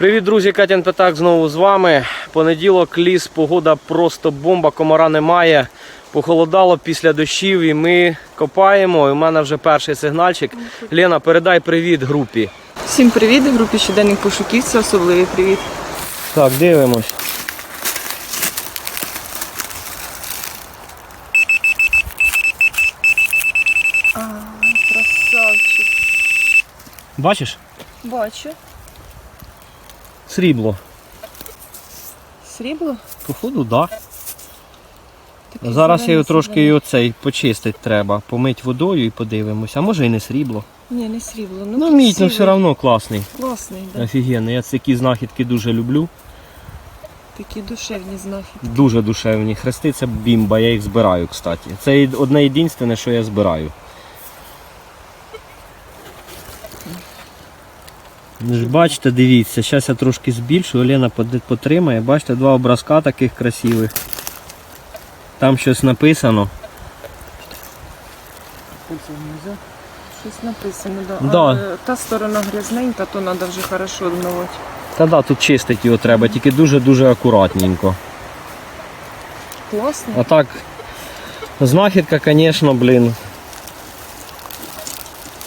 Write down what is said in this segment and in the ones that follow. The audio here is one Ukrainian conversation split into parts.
Привіт, друзі! Катян Петак знову з вами. Понеділок, ліс, погода просто бомба, комара немає. Похолодало після дощів і ми копаємо. І у мене вже перший сигнальчик. Лена, передай привіт групі. Всім привіт, групі щоденних пошуківців, особливий привіт. Так, дивимось. Красавчик. Бачиш? Бачу. Срібло. Срібло? Походу, так. Такий Зараз я його трошки і оцей почистити треба. Помить водою і подивимося. А може і не срібло. Ні, не срібло. Ну, Ну, мідь, ну все одно класний. Класний, да. Офігенний. Я такі знахідки дуже люблю. Такі душевні знахідки. Дуже душевні. Хрести це бімба, я їх збираю, кстати. Це одне єдине, що я збираю. Ж Бачите, дивіться, зараз я трошки збільшу, Олена потримає. Бачите, два образка таких красивих. Там щось написано. Щось написано, да. Да. А, е, та сторона грязненька, то треба вже хорошо обмивати. Та да, тут чистити його треба, тільки дуже-дуже акуратненько. Класно. А так, знахідка, звісно, блін.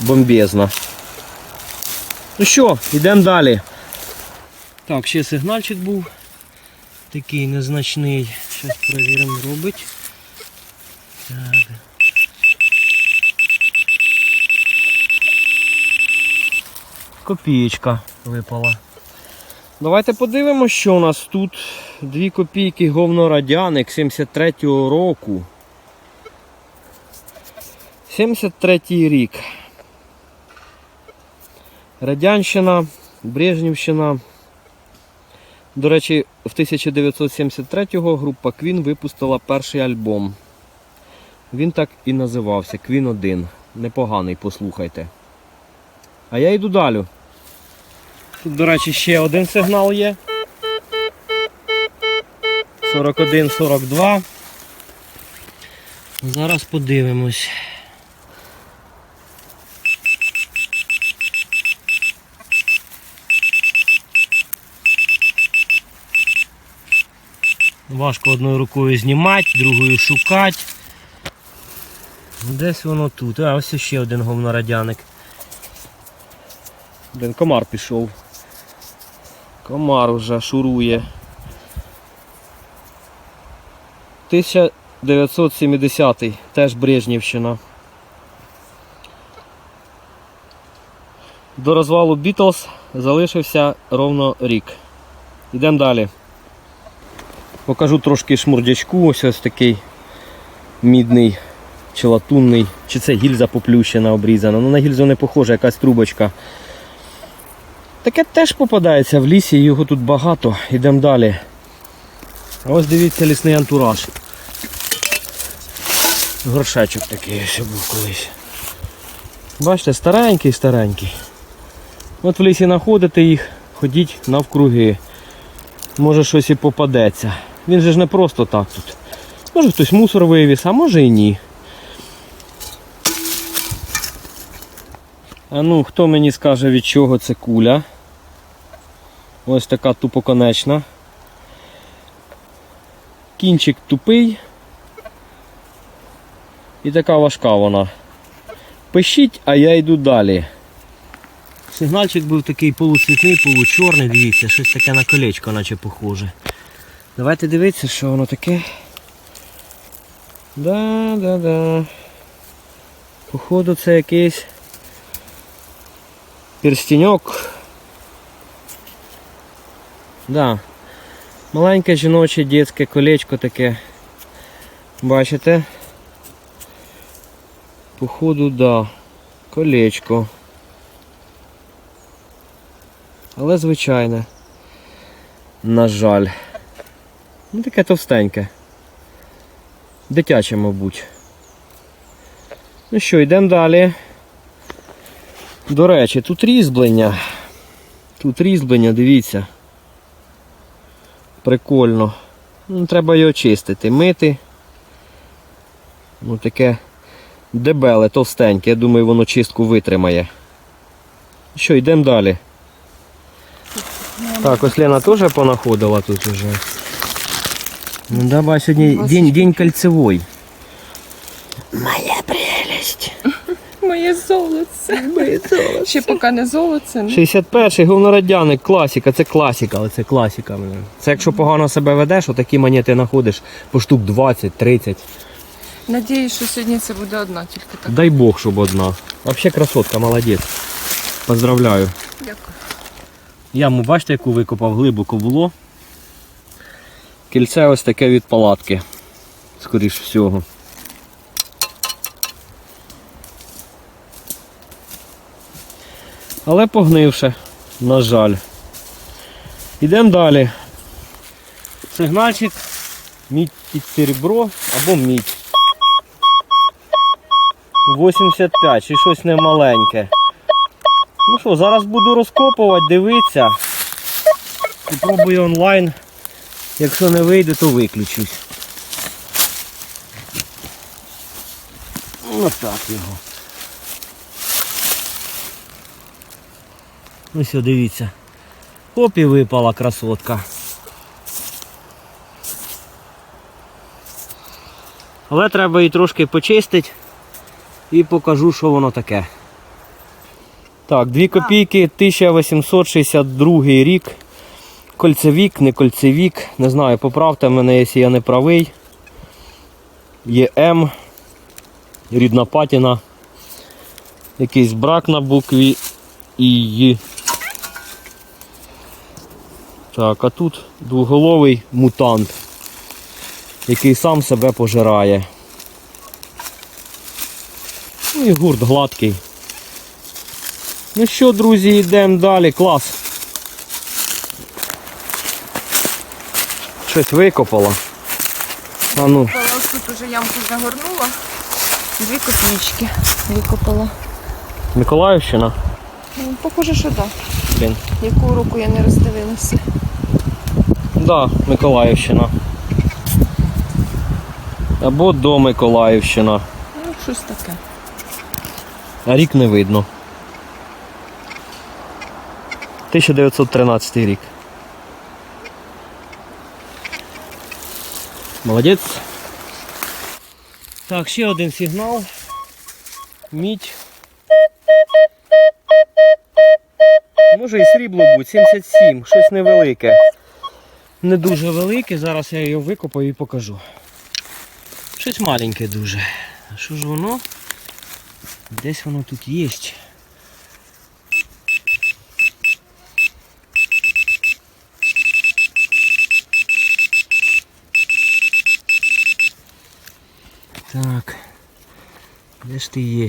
Бомбезна. Ну що, йдемо далі. Так, ще сигнальчик був. Такий незначний. Зараз перевіримо, робить. Так. Копієчка випала. Давайте подивимося, що у нас тут. Дві копійки говнорадяник 73-го року. 73-й рік. Радянщина, Брежнівщина. До речі, в 1973-го група Queen випустила перший альбом. Він так і називався Queen 1. Непоганий, послухайте. А я йду далі. Тут, до речі, ще один сигнал є. 41-42. Зараз подивимось. Важко одною рукою знімати, другою шукати. Десь воно тут. А ось ще один говнорадяник. Блін, комар пішов. Комар вже шурує. 1970 теж Брежнівщина. До розвалу Бітлз залишився ровно рік. Йдемо далі. Покажу трошки шмурдячку, ось ось такий мідний чи латунний, чи це гільза поплющена обрізана. Ну на гільзу не похоже, якась трубочка. Таке теж попадається в лісі, його тут багато. Йдемо далі. Ось дивіться лісний антураж. Горшечок такий ось був колись. Бачите, старенький, старенький. От в лісі знаходите їх, ходіть навкруги. Може щось і попадеться. Він же ж не просто так тут. Може хтось мусор вивіз, а може і ні. А ну, хто мені скаже від чого це куля? Ось така тупоконечна. Кінчик тупий. І така важка вона. Пишіть, а я йду далі. Сигнальчик був такий полуцвітний, получорний, дивіться, щось таке на колечко наче похоже. Давайте дивитися, що воно таке. Да, да, да. Походу це якийсь перстеньок. Да. Маленьке жіноче дитяче колечко таке. Бачите? Походу, да. Колечко. Але звичайне. На жаль. Ну таке товстеньке. Дитяче, мабуть. Ну що, йдемо далі. До речі, тут різьблення. Тут різьблення, дивіться. Прикольно. Ну, треба його чистити, мити. Ну таке дебеле, товстеньке. Я думаю, воно чистку витримає. Що, йдемо далі. Так, ось Лена теж понаходила тут уже. Ну давай сьогодні день, день кольцевой. Моя прелесть. Моє золоце. Моє золоце. Ще поки не золоце. ну. 61-й говнорадяник, класіка, це класіка, але це класіка. блин. Це якщо погано себе ведеш, отакі монети знаходиш по штук 20-30. Надіюсь, що сьогодні це буде одна тільки так. Дай Бог, щоб одна. Вообще красотка, молодець. Поздравляю. Дякую. Яму, бачите, яку викопав, глибоко було. Кільце ось таке від палатки, скоріш всього. Але погнивше, на жаль. Йдемо далі. Сигнальчик, мідь під серебро або мідь. 85 чи щось немаленьке. Ну що, зараз буду розкопувати, дивитися. Попробую онлайн. Якщо не вийде, то виключусь. Ось так його. Ось все, дивіться. Оп і випала красотка. Але треба її трошки почистити і покажу, що воно таке. Так, 2 копійки 1862 рік. Кольцевік, не кольцевік. Не знаю, поправте мене, якщо я не правий. Є М. Рідна патіна. Якийсь брак на букві І. Так, а тут двоголовий мутант, який сам себе пожирає. Ну і гурт гладкий. Ну що, друзі, йдемо далі. Клас. Щось викопало. А ну, Викопала, ось тут уже ямку загорнула. Дві копійки викопала. Миколаївщина. Ну, Похоже, що так. Блін. Яку руку я не роздивилася. Да, Миколаївщина. Або до Миколаївщина. Ну, щось таке. А рік не видно. 1913 рік. Молодець. Так, ще один сигнал. Мідь. Може і срібло будь, 77, щось невелике. Не дуже велике, зараз я його викопаю і покажу. Щось маленьке дуже. А що ж воно? Десь воно тут є. Так. Де ж ти є?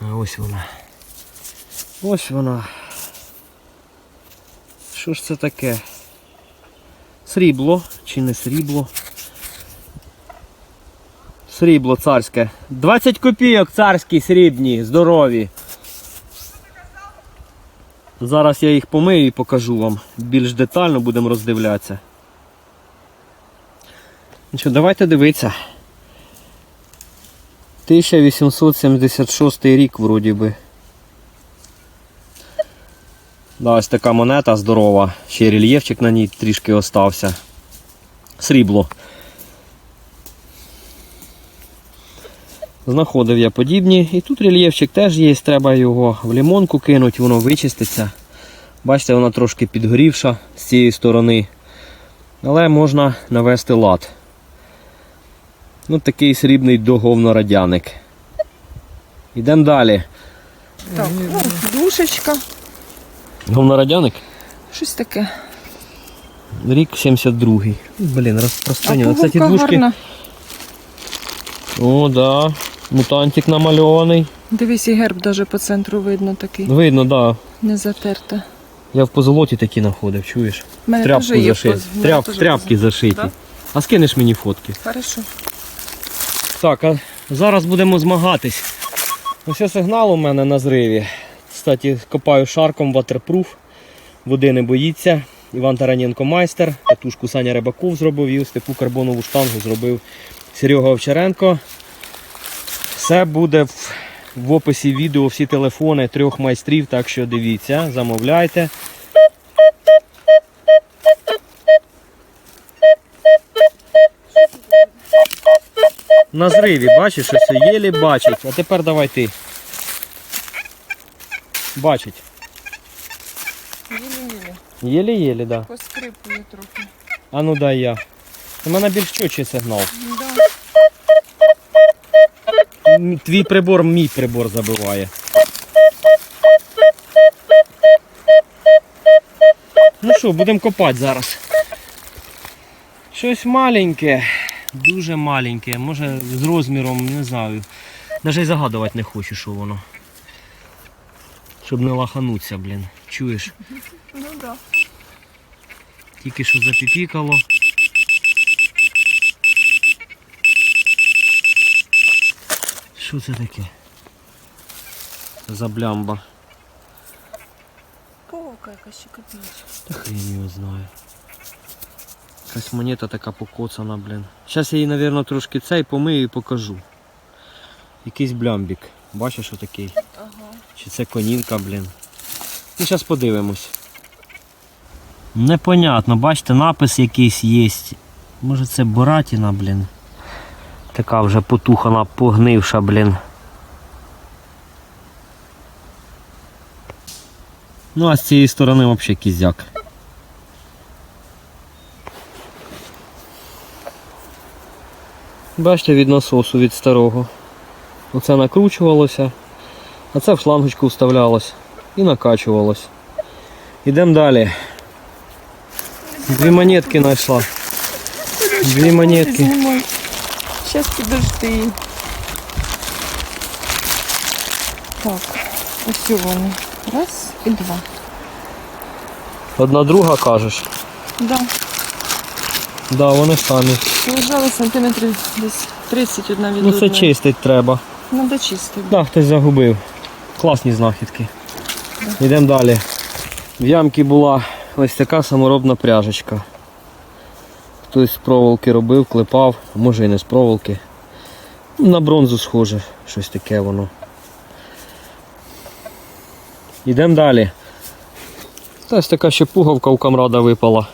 А ось вона. Ось вона. Що ж це таке? Срібло чи не срібло? Срібло царське. 20 копійок царські срібні, здорові. Зараз я їх помию і покажу вам. Більш детально будемо роздивлятися. Ну що, давайте дивитися. 1876 рік вроді би. Да, ось така монета здорова. Ще рельєфчик на ній трішки остався. Срібло. Знаходив я подібні. І тут рельєфчик теж є, треба його в лімонку кинути, воно вичиститься. Бачите, вона трошки підгорівша з цієї сторони. Але можна навести лад. Ну, такий срібний договнорадяник. Йдемо далі. Так, ну, душечка. Говнорадяник? Щось таке. Рік 72-й. Блін, розпространено. Кстати, двушки. гарна. О, да. Мутантик намальований. Дивись, і герб даже по центру видно такий. Видно, да. Не затерта. Я в позолоті такі знаходив, чуєш? Мене Тряпку мене Тряп, тряпки зашиті. Да? А скинеш мені фотки. Хорошо. Так, а зараз будемо змагатись. Ось сигнал у мене на зриві. Кстати, копаю шарком waterproof. Води не боїться. Іван Тараненко майстер. Катушку Саня Рибаков зробив і ось таку карбонову штангу зробив Серега Овчаренко. Все буде в описі відео, всі телефони трьох майстрів, так що дивіться, замовляйте. На зриві, бачиш, ось єлі бачить. А тепер давай ти. Бачить. Єлі-єлі. Єлі-єлі, да. Поскрипує трохи. А ну дай я. У мене більш чочий сигнал. Да. Твій прибор, мій прибор забиває. Ну що, будемо копати зараз. Щось маленьке, дуже маленьке, може з розміром, не знаю. Навіть загадувати не хочу, що воно. Щоб не лахануться, блін. Чуєш? Ну да. Тільки що запіпікало. Що це таке? За блямба. Повка якась копійка. Та хрен його знає. Якась монета така покоцана, блін. Зараз я її, мабуть, трошки цей помию і покажу. Якийсь блямбік. Бачиш отакий? Ага. Чи це конінка, блін. Ну, зараз подивимось. Непонятно, бачите, напис якийсь є. Може це Боратіна, блін. Така вже потухана, погнивша, блін. Ну а з цієї сторони взагалі кізяк. Бачите, від насосу від старого. Оце накручувалося, а це в шлангочку вставлялось і накачувалось. Ідемо далі. Дві монетки знайшла. Дві монетки. Щас підожди. Так, ось вони. Раз і два. Одна друга кажеш. Да. Да, вони самі. Лежали сантиметрів десь 30 одна від Ну це одної. чистить треба. Надо чистити. Да, хтось загубив. Класні знахідки. Йдемо далі. В ямці була ось така саморобна пряжечка. Хтось з проволоки робив, клепав, може і не з проволоки. Ну, На бронзу схоже, щось таке воно. Йдемо далі. Та ось така ще пуговка у камрада випала.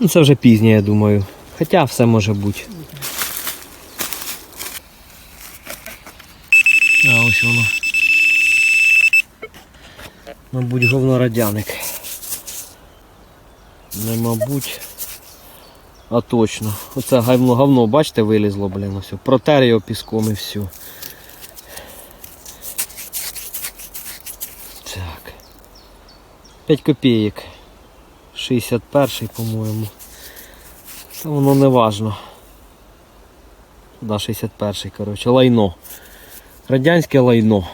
Ну, це вже пізнє, я думаю. Хоча все може бути. А ось воно. Мабуть, говнорадяник. Не мабуть. А точно. Оце говно, говно, бачите, вилізло, блін, ось. Протер його піском і все. Так. 5 копійок. 61 по-моєму. Та воно не важно. Да, 61 коротше, лайно. Радянське лайно.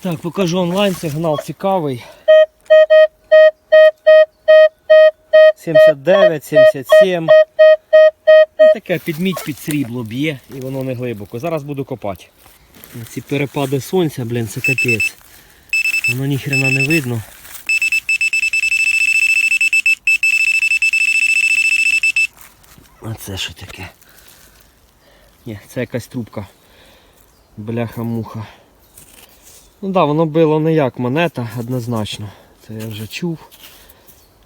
Так, покажу онлайн, сигнал цікавий. 79, 77. Ну, Таке підмідь під срібло б'є і воно не глибоко. Зараз буду копати. Ці перепади сонця, блін, це капець. Воно ніхрена не видно. А це що таке? Ні, це якась трубка. Бляха-муха. Ну так, да, воно било не як монета, однозначно. Це я вже чув.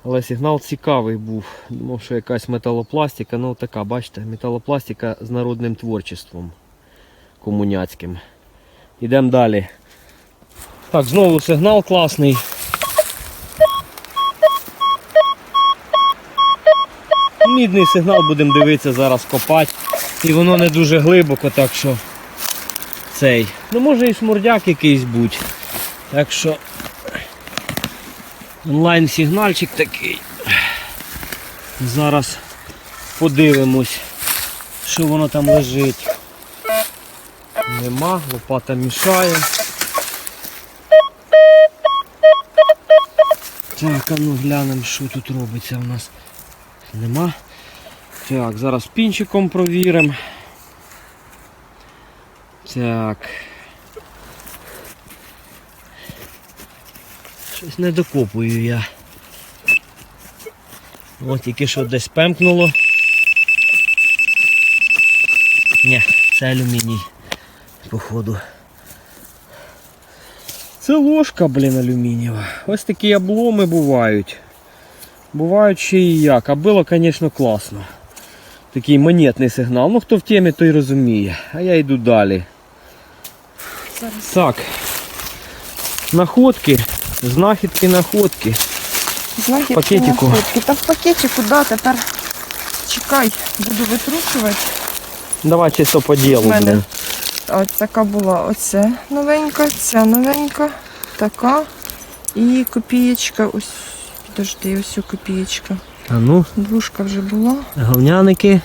Але сигнал цікавий був. Думав, що якась металопластика, ну така, бачите, металопластика з народним творчеством комуняцьким. Йдемо далі. Так, знову сигнал класний. Мідний сигнал будемо дивитися зараз копати. І воно не дуже глибоко, так що цей. Ну може і шмурдяк якийсь будь. Так що онлайн сигнальчик такий. Зараз подивимось, що воно там лежить. Нема, лопата мішає. Так, а ну глянемо, що тут робиться у нас. Нема. Так, зараз пінчиком провіримо. Так. Щось не докопую я. Ось тільки що десь пемкнуло. Ні, це алюміній, походу. Це ложка, блін, алюмінієва. Ось такі обломи бувають. Бувають ще і як. А було, звісно, класно. Такий монетний сигнал. Ну хто в темі, той розуміє. А я йду далі. Зараз. Так. Находки. Знахідки, находки. Знахідки пакетику. находки. Та в пакетику, да, тепер чекай, буду витрушувати. Давай чисто по ділу, мене. Ось така була оце новенька, ця новенька, така. І копієчка, ось, підожди, ось копієчка. А ну, Двушка вже була. говняники,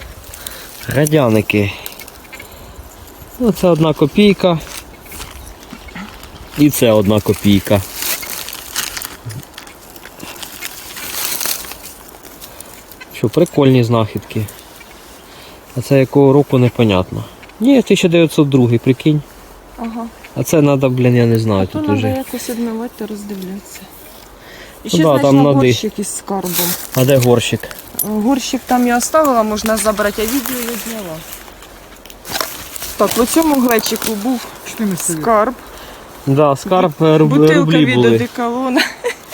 радяники. Ну, це одна копійка. І це одна копійка. Що, прикольні знахідки. А це якого року непонятно. Ні, 1902, прикинь. Ага. А це треба, блін, я не знаю То тут треба якось обмивати, роздивлятися. І ще да, знайшла там нади. горщик із скарбом. А де горщик? Горщик там я оставила, можна забрати, а відео я зняла. Так, в цьому глечику був скарб, Да, скарб е, руб, бутилка рублі від були. одеколона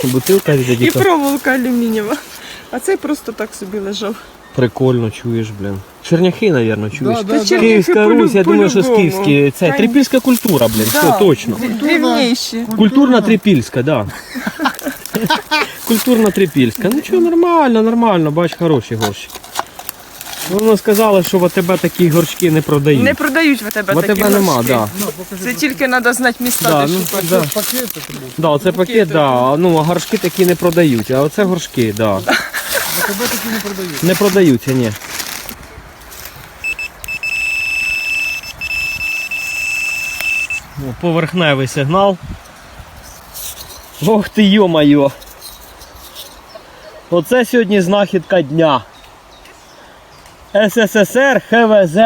Бутилка від і проволока алюмінієва. А цей просто так собі лежав. Прикольно чуєш, блін. Черняхи, мабуть, чуєш. Да, да, да. Київська Черняхи Русь, я думаю, що з київські. Це трипільська культура, блін, Да. все точно. Культурна трипільська, да. Культурна трипільська. Ну що, нормально, нормально, бач, хороший горщик. Воно сказали, що в АТБ такі горшки не продають. Не продають в тебе в такі АТБ нема, горшки. да. Це тільки треба знати міста, Да, де ну, шукати. да. Пакет це. Да, оце пакет, да. Ну, а горшки такі не продають, а оце горшки, да. На тебе такі не продають. Не продаються, ні. О, поверхневий сигнал. Ох ти йо-майо. Оце сьогодні знахідка дня. СССР ХВЗ.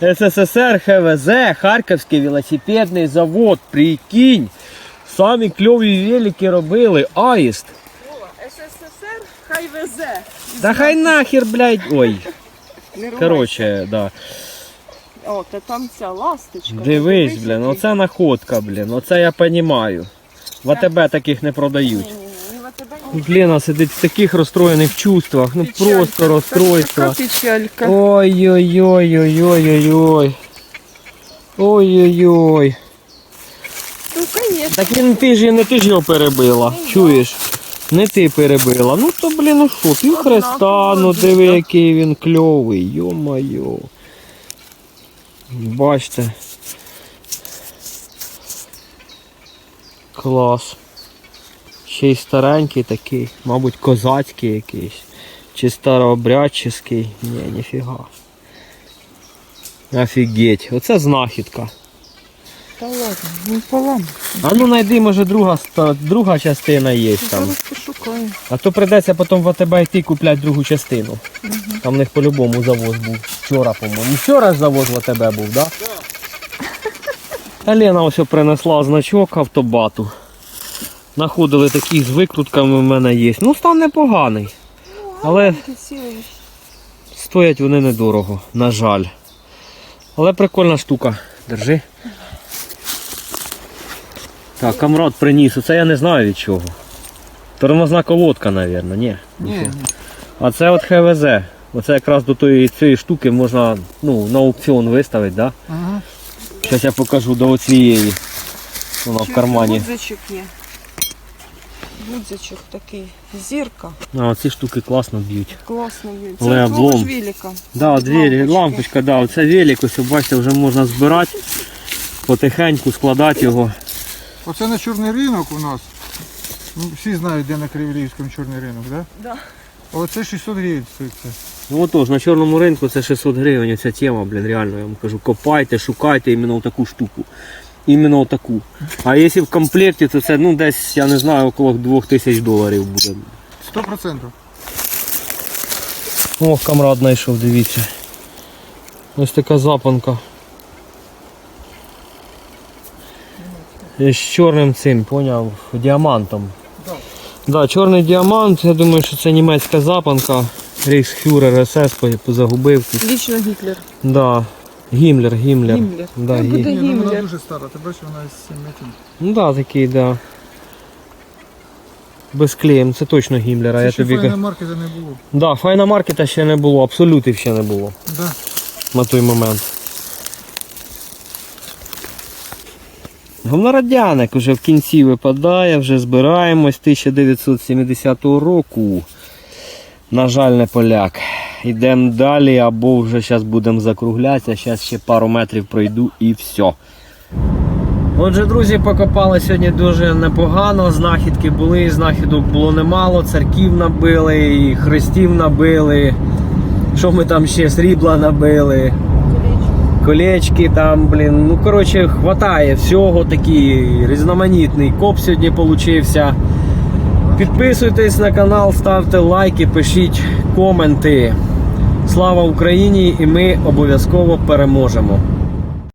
СССР ХВЗ, Харківський велосипедний завод. Прикинь. Самі кльові велики робили. Аїст. СССР хай везе. Да хай нахер, блядь. Ой. Короче, да. О, та там ця ласточка. Дивись, блін, який. оце находка, блін, оце я понімаю. В АТБ таких не продають. Лена сидить в таких розстроєних чувствах, ну Печалька. просто розстройство. печалька. Ой-ой-ой-ой-ой-ой. Ой-ой-ой. Ну, конечно. Так він ти ж не ти ж його перебила. Чуєш? Не ти перебила. Ну то блін, ну що, пів хреста, ну диви, який він кльовий, йо-майо. Бачите. Клас. Ще й старенький такий, мабуть, козацький якийсь. Чи старообрядчиський. Ні, ніфіга. Офігеть, оце знахідка. Та ладно, ну полам. А ну найди, може, друга, друга частина є там. Зараз пошукаю. А то прийдеться потім в АТБ йти купляти другу частину. Там в них по-любому завоз був. Вчора, по-моєму. Вчора ж завоз в АТБ був, так? Да? А Лена ось принесла значок автобату. Находили такі з викрутками в мене є. Ну, стан непоганий. Але стоять вони недорого, на жаль. Але прикольна штука. Держи. Так, камрад приніс. Оце я не знаю від чого. Тормозна колодка, мабуть, ні. Ні, А це от ХВЗ. Оце якраз до тої цієї штуки можна ну, на аукціон виставити, да? ага. Зараз я покажу до оцієї. Вона в кармані. Гудзичок є. Гудзичок такий. Зірка. А ці штуки класно б'ють. Класно. Але Це облом. ж велика. Да, двері, Лампочки. лампочка, да, оце велик, ось бачите, вже можна збирати, потихеньку складати його. Оце на чорний ринок у нас. Ну, всі знають, де на Криворізькому чорний ринок, да? Да. А Оце 600 гривень стоїть. Ну отож, на чорному ринку це 600 гривень, ця тема, блін, реально, я вам кажу, копайте, шукайте іменно таку штуку. Іменно таку. А якщо в комплекті, то це ну десь, я не знаю, около 2000 доларів буде. 100%. Ох, камрад знайшов, дивіться. Ось така запанка. І З чорним цим, поняв, діамантом. Да. Чорний діамант, я думаю, що це німецька запанка. Рейхсфюрер СС загубив тут. Лічно Гітлер. Да. Гімлер, Гімлер. Гіммлер. Да, Ну, гі... буде- Ні, ну, вона дуже стара, ти бачиш, вона з 7 метрів. Ну да, такий, да. Без клеєм, це точно гімлера. Це я ще тобі файна кажу. маркета не було. Да, файна маркета ще не було, абсолютів ще не було Да. на той момент. Говнорадяник уже в кінці випадає, вже збираємось 1970 року. На жаль, не поляк. Йдемо далі, або вже зараз будемо закруглятися, зараз ще пару метрів пройду і все. Отже, друзі, покопали сьогодні дуже непогано. Знахідки були, знахідок було немало, церків набили, і хрестів набили. Що ми там ще срібла набили? Колечки там, блін. Ну, коротше, хватає всього. Такий різноманітний коп сьогодні получився. Підписуйтесь на канал, ставте лайки, пишіть коменти. Слава Україні! І ми обов'язково переможемо.